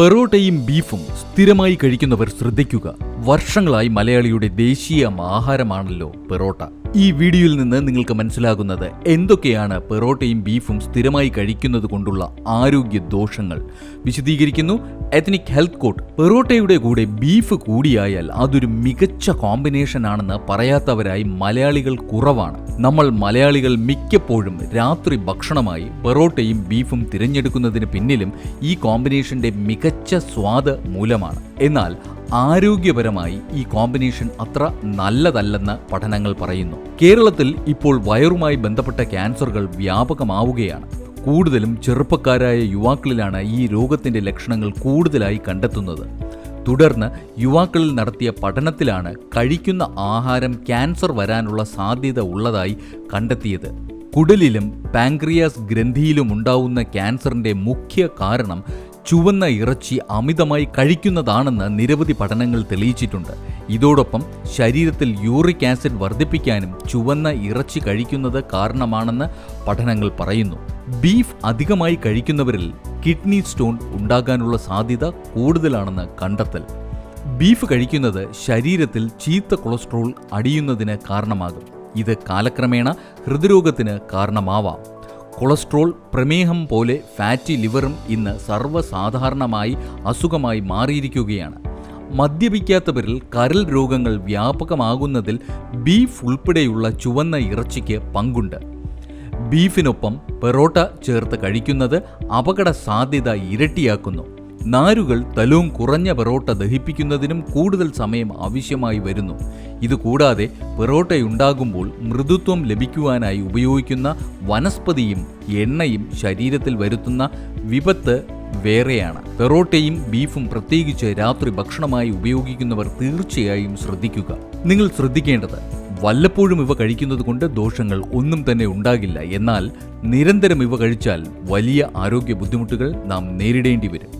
പെറോട്ടയും ബീഫും സ്ഥിരമായി കഴിക്കുന്നവർ ശ്രദ്ധിക്കുക. വർഷങ്ങളായി മലയാളിയുടെ ദേശീയ ആഹാരമാണല്ലോ പെറോട്ട. ഈ വീഡിയോയിൽ നിന്ന് നിങ്ങൾക്ക് മനസ്സിലാകുന്നത് എന്തൊക്കെയാണ് പെറോട്ടയും ബീഫും സ്ഥിരമായി കഴിക്കുന്നത് കൊണ്ടുള്ള ആരോഗ്യ ദോഷങ്ങൾ. വിശദീകരിക്കുന്നു എത്നിക് ഹെൽത്ത് കോട്ട് പെറോട്ടയുടെ കൂടെ ബീഫ് കൂടിയായാൽ അതൊരു മികച്ച കോമ്പിനേഷൻ ആണെന്ന് പറയാത്തവരായി മലയാളികൾ കുറവാണ്. നമ്മൾ മലയാളികൾ മിക്കപ്പോഴും രാത്രി ഭക്ഷണമായി പെറോട്ടയും ബീഫും തിരഞ്ഞെടുക്കുന്നതിന് പിന്നിലും ഈ കോമ്പിനേഷന്റെ മികച്ച സ്വാദ് മൂലമാണ്. എന്നാൽ ആരോഗ്യപരമായി ഈ കോമ്പിനേഷൻ അത്ര നല്ലതല്ലെന്ന് പഠനങ്ങൾ പറയുന്നു. കേരളത്തിൽ ഇപ്പോൾ വയറുമായി ബന്ധപ്പെട്ട ക്യാൻസറുകൾ വ്യാപകമാവുകയാണ്. കൂടുതലും ചെറുപ്പക്കാരായ യുവാക്കളിലാണ് ഈ രോഗത്തിന്റെ ലക്ഷണങ്ങൾ കൂടുതലായി കണ്ടെത്തുന്നത്. തുടർന്ന് യുവാക്കളിൽ നടത്തിയ പഠനത്തിലാണ് കഴിക്കുന്ന ആഹാരം ക്യാൻസർ വരാനുള്ള സാധ്യത ഉള്ളതായി കണ്ടെത്തിയത്. കുടലിലും പാങ്ക്രിയാസ് ഗ്രന്ഥിയിലും ഉണ്ടാവുന്ന ക്യാൻസറിന്റെ മുഖ്യ കാരണം ചുവന്ന ഇറച്ചി അമിതമായി കഴിക്കുന്നതാണെന്ന് നിരവധി പഠനങ്ങൾ തെളിയിച്ചിട്ടുണ്ട്. ഇതോടൊപ്പം ശരീരത്തിൽ യൂറിക് ആസിഡ് വർദ്ധിപ്പിക്കാനും ചുവന്ന ഇറച്ചി കഴിക്കുന്നത് കാരണമാണെന്ന് പഠനങ്ങൾ പറയുന്നു. ബീഫ് അധികമായി കഴിക്കുന്നവരിൽ കിഡ്നി സ്റ്റോൺ ഉണ്ടാകാനുള്ള സാധ്യത കൂടുതലാണെന്ന് കണ്ടെത്തൽ. ബീഫ് കഴിക്കുന്നത് ശരീരത്തിൽ ചീത്ത കൊളസ്ട്രോൾ അടിയുന്നതിന് കാരണമാകും. ഇത് കാലക്രമേണ ഹൃദ്രോഗത്തിന് കാരണമാവാം. കൊളസ്ട്രോൾ പ്രമേഹം പോലെ ഫാറ്റി ലിവറും ഇന്ന് സർവസാധാരണമായി അസുഖമായി മാറിയിരിക്കുകയാണ്. മദ്യപിക്കാത്തവരിൽ കരൽ രോഗങ്ങൾ വ്യാപകമാകുന്നതിൽ ബീഫ് ഉൾപ്പെടെയുള്ള ചുവന്ന ഇറച്ചിക്ക് പങ്കുണ്ട്. ബീഫിനൊപ്പം പെറോട്ട ചേർത്ത് കഴിക്കുന്നത് അപകട സാധ്യത ഇരട്ടിയാക്കുന്നു. നാരുകൾ തലവും കുറഞ്ഞ പെറോട്ട ദഹിപ്പിക്കുന്നതിനും കൂടുതൽ സമയം ആവശ്യമായി വരുന്നു. ഇതുകൂടാതെ പെറോട്ടയുണ്ടാകുമ്പോൾ മൃദുത്വം ലഭിക്കുവാനായി ഉപയോഗിക്കുന്ന വനസ്പതിയും എണ്ണയും ശരീരത്തിൽ വരുത്തുന്ന വിപത്ത് വേറെയാണ്. പെറോട്ടയും ബീഫും പ്രത്യേകിച്ച് രാത്രി ഭക്ഷണമായി ഉപയോഗിക്കുന്നവർ തീർച്ചയായും ശ്രദ്ധിക്കുക. നിങ്ങൾ ശ്രദ്ധിക്കേണ്ടത് വല്ലപ്പോഴും ഇവ കഴിക്കുന്നത് കൊണ്ട് ദോഷങ്ങൾ ഒന്നും തന്നെ ഉണ്ടാകില്ല. എന്നാൽ നിരന്തരം ഇവ കഴിച്ചാൽ വലിയ ആരോഗ്യ ബുദ്ധിമുട്ടുകൾ നാം നേരിടേണ്ടി വരും.